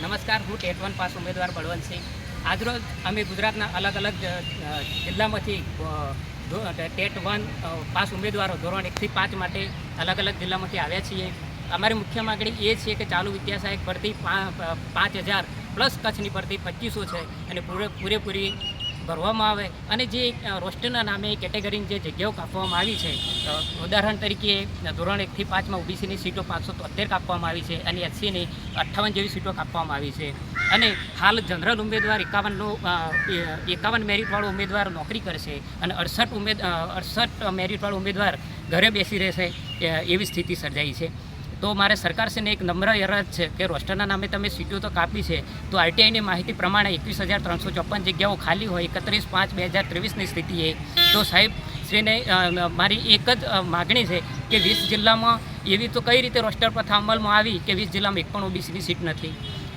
નમસ્કાર, હું TET one pass ઉમેદવાર બળવંતસિંહ. આજરોજ અમે ગુજરાતના અલગ અલગ જિલ્લામાંથી ટેટ વન પાસ ઉમેદવારો ધોરણ એકથી પાંચ માટે અલગ અલગ જિલ્લામાંથી આવ્યા છીએ. અમારી મુખ્ય માગણી એ છે કે ચાલુ વિદ્યા સહાયક ભરતી પાંચ હજાર પ્લસ કચ્છની ભરતી પચીસો છે અને પૂરે, પૂરેપૂરી ભરવામાં આવે અને જે રોસ્ટરના નામે કેટેગરીની જે જગ્યાઓ કાપવામાં આવી છે ઉદાહરણ તરીકે ધોરણ એકથી પાંચમાં ઓબીસીની સીટો પાંચસો તોતેર કાપવામાં આવી છે અને એસસીની અઠ્ઠાવન જેવી સીટો કાપવામાં આવી છે. અને હાલ જનરલ ઉમેદવાર એકાવનનો એકાવન મેરિટવાળો ઉમેદવાર નોકરી કરશે અને અડસઠ ઉમેદ અડસઠ મેરિટવાળો ઉમેદવાર ઘરે બેસી રહેશે એવી સ્થિતિ સર્જાઈ છે. તો મારે સરકારશ્રીને એક નમ્ર અરજ છે કે રોસ્ટરના નામે તમે સીટો તો કાપી છે તો આરટીઆઈની માહિતી પ્રમાણે એકવીસ હજાર ત્રણસો ચોપન જગ્યાઓ ખાલી હોય એકત્રીસ પાંચ બે હજાર ત્રેવીસની સ્થિતિએ તો સાહેબ શ્રીને મારી એક જ માગણી છે કે વીસ જિલ્લામાં એવી તો કઈ રીતે રોસ્ટર પ્રથા અમલમાં આવી કે વીસ જિલ્લામાં એક પણ ઓબીસીની સીટ નથી?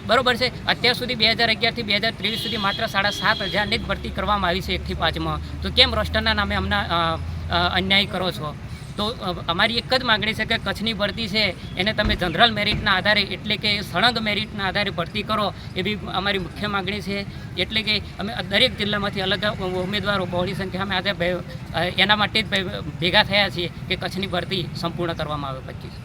બરોબર છે? અત્યાર સુધી બે હજાર અગિયારથી બે હજાર ત્રેવીસ સુધી માત્ર સાડા સાત હજારની જ ભરતી કરવામાં આવી છે એકથી પાંચમાં. તો કેમ રોસ્ટરના નામે હમણાં અ, અ, અન્યાય કરો છો? તો અમારી એક જ માગણી છે કે કચ્છની ભરતી છે, એને તમે જનરલ મેરિટના આધારે, એટલે કે સળંગ મેરિટના આધારે ભરતી કરો, એવી અમારી મુખ્ય માગણી છે. એટલે કે અમે દરેક જિલ્લામાંથી અલગ ઉમેદવારો બહોળી સંખ્યામાં આજે એના માટે જ ભેગા થયા છીએ કે કચ્છની ભરતી સંપૂર્ણ કરવામાં આવે પચીસ